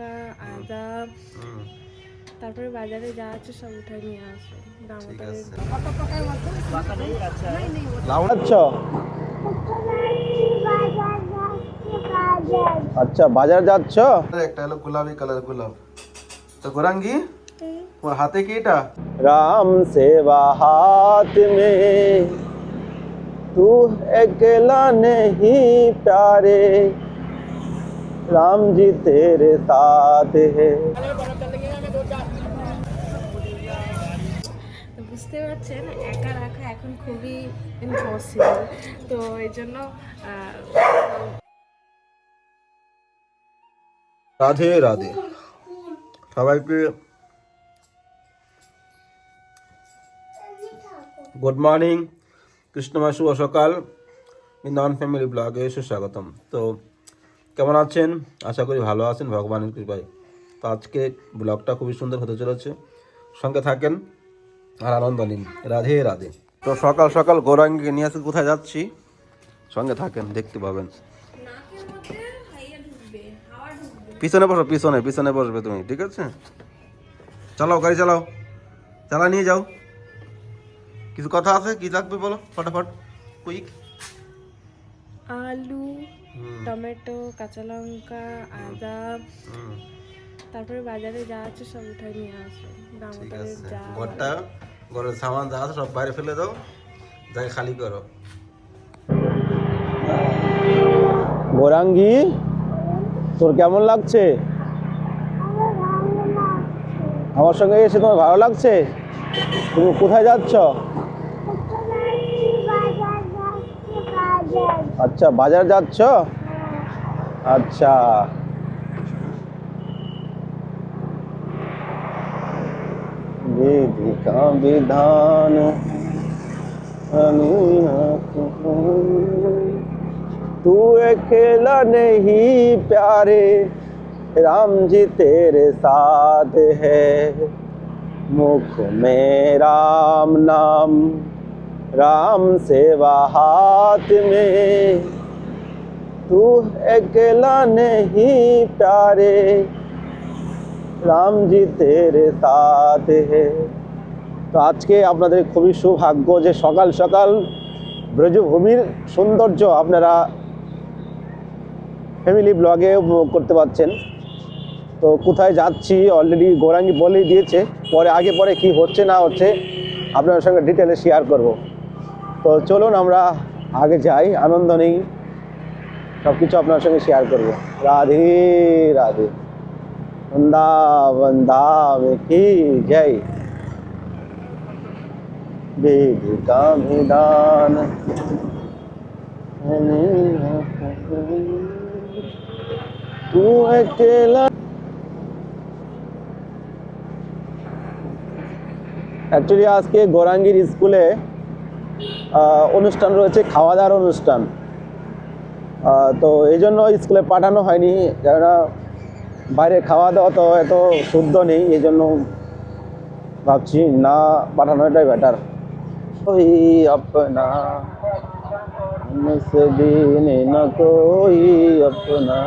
লঙ্কা আদা তারপরে বাজারে যা আছে সব উঠায় নিয়ে আসবে আচ্ছা।, আচ্ছা। বাজার যাচ্ছ? একটা হলো গোলাপি কালার গোলাপ। তো গোরাঙ্গি তোমার হাতে কি এটা? রাম সেবা হাত মে। তু একলা নেহি প্যারে। राम जी तेरे साथ है তো বুঝতে পারছেন একা রাখা এখন খুবই ইম্পসিবল তো এই জন্য আহ, রাধে রাধে সবাইকে গুড মর্নিং কৃষ্ণময় শুভ সকাল বৃন্দাবন ফ্যামিলি ব্লগে সুস্বাগতম তো কেমন আছেন? আশা করি ভালো আছেন, ভগবানের কৃপায়। তো আজকে ব্লগটা খুবই সুন্দর হতে চলেছে। সঙ্গে থাকেন আর আনন্দ নিন। রাধে রাধে। তো সকাল সকাল গৌরাঙ্গকে নিয়ে আসে কোথায় যাচ্ছি? সঙ্গে থাকেন, দেখতে পাবেন। পিছনে বসো, পিছনে পিছনে বসবে তুমি, ঠিক আছে? চালাও, গাড়ি চালাও। চালা, নিয়ে যাও। কিছু কথা আছে? কি লাগবে বলো? ফটাফট কুইক আলু। টমেটো কাঁচা লঙ্কা আদা তারপরে বাজারে যা আছে সব উঠাই নিয়ে আসবে। দামোদরের যা ঘরটা ঘরের সামান যা আছে সব বাইরে ফেলে দাও জায়গা খালি করো। গৌরাঙ্গি তোর কেমন লাগছে? আমার সঙ্গে এসে তোমার ভালো লাগছে? তুমি কোথায় যাচ্ছ? আচ্ছা বাজার যাচ্ছ আচ্ছা विधि का विधान तू अकेला नहीं प्यारे राम जी तेरे साथ है मुख में राम नाम राम सेवा हाथ में तू अकेला नहीं प्यारे রাম জি তেরে সাথ হে তো আজকে আপনাদের খুবই সৌভাগ্য যে সকাল সকাল ব্রজভূমির সৌন্দর্য আপনারা ফ্যামিলি ব্লগে উপভোগ করতে পারছেন তো কোথায় যাচ্ছি অলরেডি গৌরাঙ্গি বলেই দিয়েছে পরে আগে পরে কি হচ্ছে না হচ্ছে আপনাদের সঙ্গে ডিটেলে শেয়ার করব তো চলুন আমরা আগে যাই আনন্দ নেই সব কিছু আপনার সঙ্গে শেয়ার করব রাধে রাধে वृंदावन धाम की जय वेद का विधान तू अकेला অ্যাকচুয়ালি আজকে গোরাঙ্গির স্কুলে আহ, অনুষ্ঠান রয়েছে খাওয়া দাওয়ার অনুষ্ঠান তো এই জন্য স্কুলে পাঠানো হয়নি। যারা বাইরে খাওয়া দাওয়া তো এত শুদ্ধ নেই, এই জন্য ভাবছি না পাঠানো এটাই বেটার ওই না আপনা।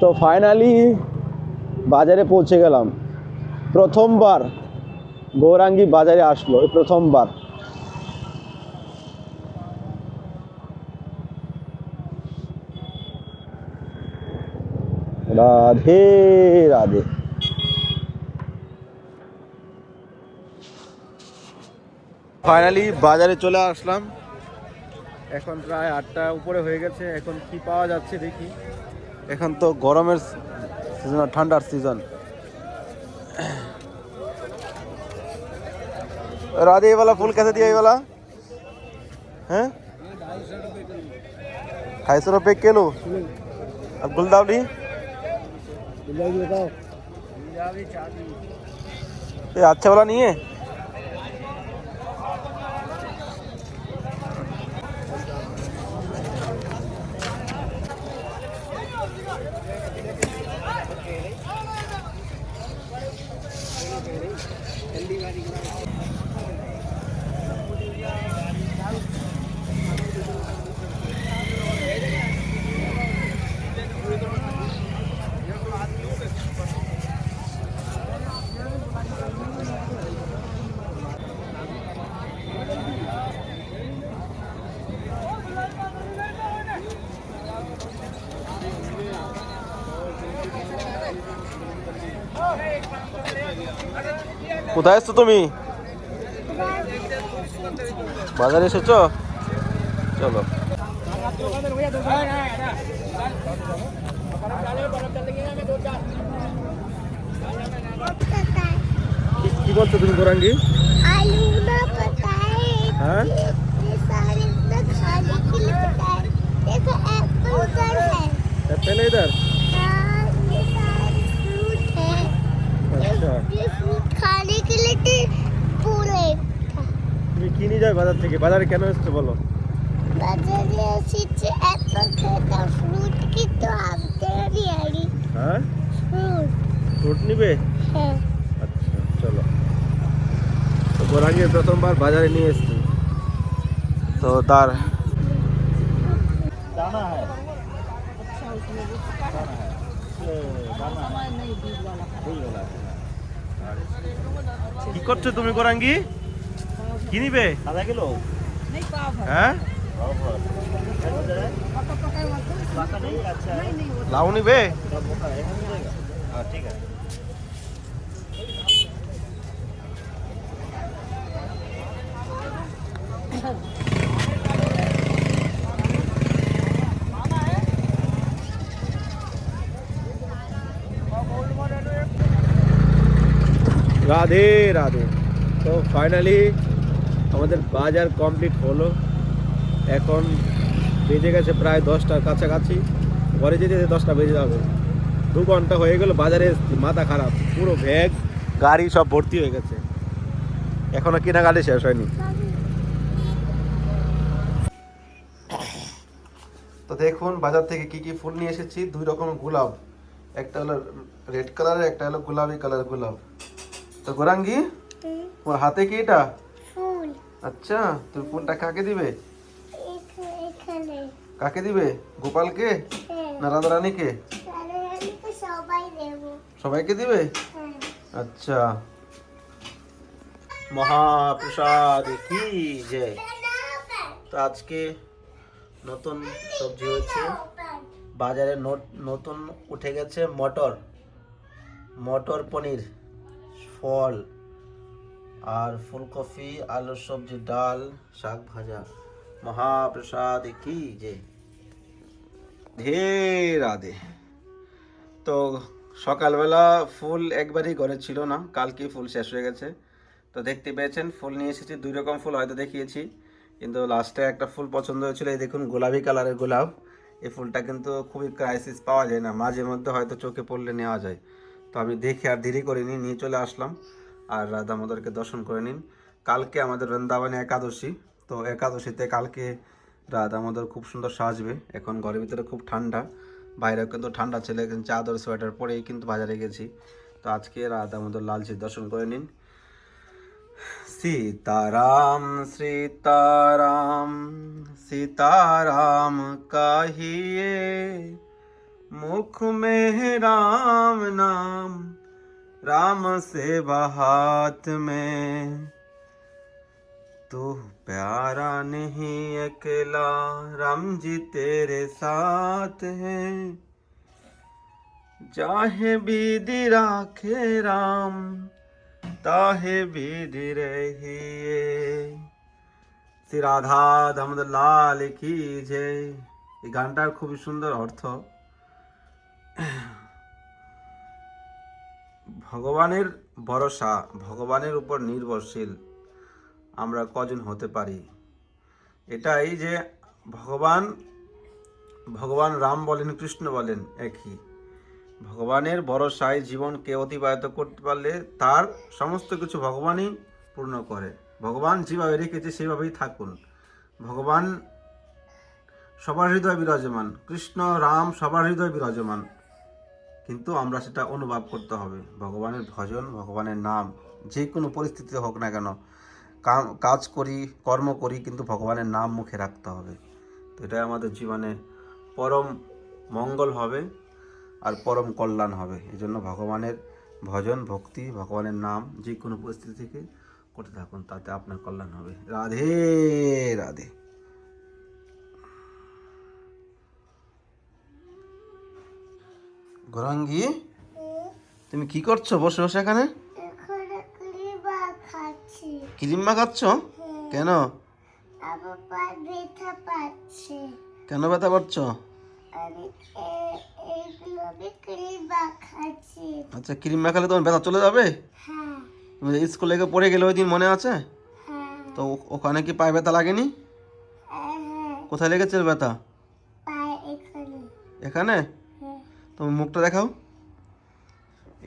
তো ফাইনালি বাজারে পৌঁছে গেলাম। প্রথমবার গৌরাঙ্গি বাজারে আসলো, এই প্রথমবার। রাধে রাধে। ফাইনালি বাজারে চলে আসলাম। এখন প্রায় আটটা উপরে হয়ে গেছে, এখন কি পাওয়া যাচ্ছে দেখি। এখন তো গরমের সিজন ঠান্ডার সিজন राधे ये वाला फूल कैसे दिया ये वाला? हैं? ढाई सौ रुपये किलो। अब गुलदावरी? ये अच्छा वाला नहीं है? Hey, কোথায় এসছো তুমি? বাজারে এসেছ? চলো। কি বলছো তুমি গোরাঙ্গি? হ্যাঁ? যাবে বাজার থেকে? বাজারে কেন এসছো বলো? বাজারে এসেছে অ্যাপল খেতে ফ্রুট কিন্তু আনতে পারি হ্যাঁ? ফ্রুট ফ্রুট নিবে? হ্যাঁ। আচ্ছা চলো। তো গোরাঙ্গি প্রথমবার বাজারে নিয়ে এসছি। তো তার কি করছ তুমি গোরাঙ্গি? কি নিবে আধা কিলো। হ্যাঁ? লাউ নিবে? ঠিক আছে রাধে রাধে। তো ফাইনালি আমাদের বাজার কমপ্লিট হলো। এখন বেজে গেছে প্রায় দশটার কাছাকাছি। ঘরে যেতে যেতে দশটা বেজে যাবে। দু ঘণ্টা হয়ে গেল বাজারে এসেছি মাথা খারাপ পুরো ব্যাগ গাড়ি সব ভর্তি হয়ে গেছে। এখনও কেনাকাটি শেষ হয়নি। তো দেখুন বাজার থেকে কি কি ফুল নিয়ে এসেছি। দুই রকম গোলাপ। একটা হলো রেড কালারের একটা হলো গোলাপি কালার গোলাপ। তো গোরাঙ্গি তোমার হাতে কি এটা? আচ্ছা তুমি ফুলটা কাকে দিবে? কাকে দিবে? গোপালকে? হ্যাঁ। না সবাই দেবো। সবাইকে দিবে? হ্যাঁ। আচ্ছা। মহাপ্রসাদ কি যে? তো আজকে নতুন সবজি হয়েছে বাজারে নতুন উঠে গেছে মটর। মটর পনির ফল। আর ফুলকপি, আলুর সবজি, ডাল, শাক ভাজা। মহাপ্রসাদ কি যে? ধে রাধে। তো সকালবেলা ফুল একবারই ঘরে ছিল না কালকে ফুল শেষ হয়ে গেছে। তো দেখতে পেয়েছেন, ফুল নিয়ে এসেছি, দুই রকম ফুল হয়তো দেখিয়েছি। কিন্তু লাস্টে একটা ফুল পছন্দ হয়েছিল, এই দেখুন গোলাপি কালারের গোলাপ। এই ফুলটা কিন্তু খুবই ক্রাইসিস পাওয়া যায় না, মাঝে মধ্যে হয়তো চোখে পড়লে নেওয়া যায়। তো আমি দেখে আর দেরি করিনি, নিয়ে চলে আসলাম। আর রাধা মাদারকে দর্শন করে নিন কালকে আমাদের বৃন্দাবনে একাদশী তো একাদশীতে কালকে রাধা মাদার খুব সুন্দর সাজবে এখন ঘরের ভিতরে খুব ঠান্ডা বাইরেও কিন্তু ঠান্ডা ছেলে কিন্তু চাদর সোয়েটার পরেই কিন্তু বাজারে গেছি তো আজকে রাধা মাদার লালচির দর্শন করে নিন सीताराम सीताराम सीताराम कहिए मुख में राम नाम राम से बहात में तू प्यारा नहीं अकेला राम जी तेरे साथ हैं चाहे बीदी राखे राम তাহে বিধি রহিয়ে শ্রী রাধা দামোদর লাল কি যে এই গানটার খুবই সুন্দর অর্থ ভগবানের ভরসা, ভগবানের উপর নির্ভরশীল আমরা কজন হতে পারি? এটাই যে ভগবান ভগবান রাম বলেন, কৃষ্ণ বলেন একই। ভগবানের ভরসায় জীবনকে অতিবাহিত করতে পারলে তার সমস্ত কিছু ভগবানই পূর্ণ করে। ভগবান যেভাবে রেখেছে সেভাবেই থাকুন। ভগবান সবার হৃদয় বিরাজমান। কৃষ্ণ, রাম সবার হৃদয় বিরাজমান। কিন্তু আমরা সেটা অনুভব করতে হবে। ভগবানের ভজন, ভগবানের নাম, যে কোনো পরিস্থিতিতে হোক না কেন কাজ করি, কর্ম করি, কিন্তু ভগবানের নাম মুখে রাখতে হবে। তো এটাই আমাদের জীবনে পরম মঙ্গল হবে আর পরম কল্যাণ হবে। এই জন্য ভগবানের ভজন, ভক্তি, ভগবানের নাম যে কোনো পরিস্থিতি থেকে করতে থাকুন, তাতে আপনার কল্যাণ হবে। রাধে রাধে। গৌরাঙ্গি? তুমি কি করছ? বসে বসে এখানে। ক্রিম মাখাচ্ছ কেন? কেন ব্যথা পাচ্ছ আচ্ছা ক্রিম মাখালে তোমার ব্যথা চলে যাবে? হ্যাঁ। তুমি স্কুলে গিয়ে পড়ে গেলে ওই দিন মনে আছে? হ্যাঁ। তো ওখানে কি পায়ে ব্যথা লাগেনি? হ্যাঁ কোথায় লেগেছে ব্যথা? এখানে? তোমার মুখটা দেখাও।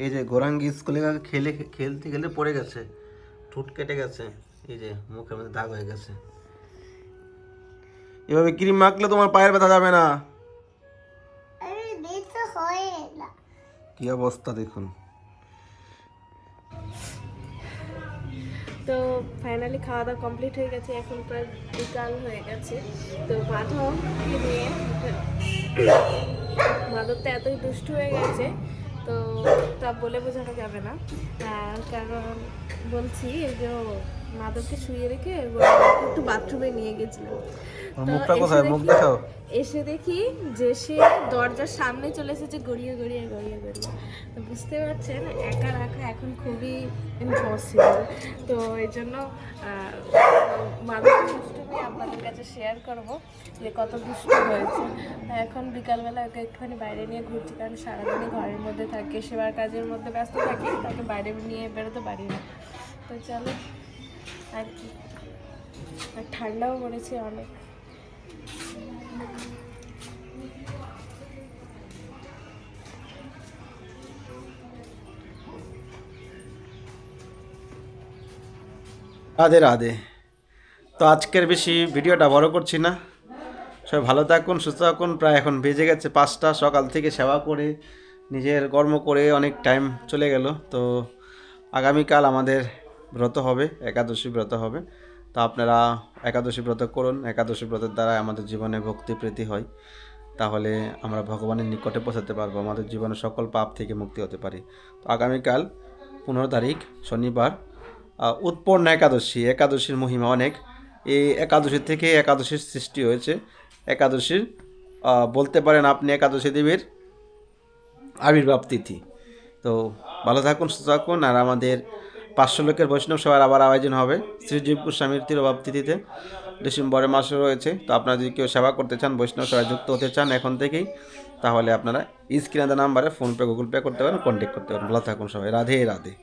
এই যে গোরাঙ্গি স্কুলে খেলে খেলতে গেলে পড়ে গেছে। ঠোঁট কেটে গেছে। এই যে মুখের মধ্যে দাগ হয়ে গেছে। এভাবে ক্রিম মাখলে তোমার পায়ের ব্যথা যাবে না। কি অবস্থা দেখুন। তো ফাইনালি খাওয়া দাওয়া কমপ্লিট হয়ে গেছে। এখন প্রায় বিকাল হয়ে গেছে। তো মাধবকে নিয়ে। মাধব তো এতই দুষ্ট হয়ে গেছে তো তা বলে বোঝানো যাবে না। কারণ বলছি যে মাধবকে শুয়ে রেখে একটু বাথরুমে নিয়ে গেছিলাম তো এসে দেখি- এসে দেখি যে সে দরজার সামনে চলে এসেছে গড়িয়ে গড়িয়ে গড়িয়ে গড়িয়ে। তো বুঝতে পারছেন একা রাখা এখন খুবই ইম্পসিবল তো এই জন্য মানুষ দুষ্টুমি আপনাদের কাছে শেয়ার করব, যে কত দুষ্ট হয়েছে। এখন বিকালবেলা ওকে একটুখানি বাইরে নিয়ে ঘুরছি, কারণ সারাদিনই ঘরের মধ্যে থাকে, সেবার কাজের মধ্যে ব্যস্ত থাকি, তাকে বাইরে নিয়ে বেরোতে পারি না। তো চলো, আর কি। আর ঠান্ডাও পড়েছে অনেক। রাধে রাধে। তো আজকের বেশি ভিডিওটা বড় করছি না। সবাই ভালো থাকুন, সুস্থ থাকুন। প্রায় এখন বেজে গেছে পাঁচটা। সকাল থেকে সেবা করে, নিজের কর্ম করে অনেক টাইম চলে গেল। তো আগামীকাল আমাদের ব্রত হবে, একাদশী ব্রত হবে। তো আপনারা একাদশী ব্রত করুন। একাদশী ব্রতের দ্বারা আমাদের জীবনে ভক্তি প্রীতি হয়। তাহলে আমরা ভগবানের নিকটে পৌঁছাতে পারব। আমাদের জীবনে সকল পাপ থেকে মুক্তি হতে পারি। তো আগামীকাল পনেরো তারিখ, শনিবার উৎপন্ন একাদশী। একাদশীর মহিমা অনেক। এই একাদশী থেকে একাদশীর সৃষ্টি হয়েছে। একাদশীর বলতে পারেন আপনি একাদশী দেবীর আবির্ভাব তিথি। তো ভালো থাকুন, সুস্থ থাকুন, আর আমাদের পাঁচশো লোকের বৈষ্ণব সভার আবার আয়োজন হবে শ্রীজীব গোস্বামীর তিরোভাব তিথিতে। ডিসেম্বরের মাসে রয়েছে, তো আপনারা যদি কেউ সেবা করতে চান, বৈষ্ণব সেবায় যুক্ত হতে চান এখন থেকেই, তাহলে আপনারা স্ক্রিনে নাম্বারে ফোনপে, গুগল পে করতে পারেন কন্ট্যাক্ট করতে পারেন। ভালো থাকুন সবাই, রাধে রাধে।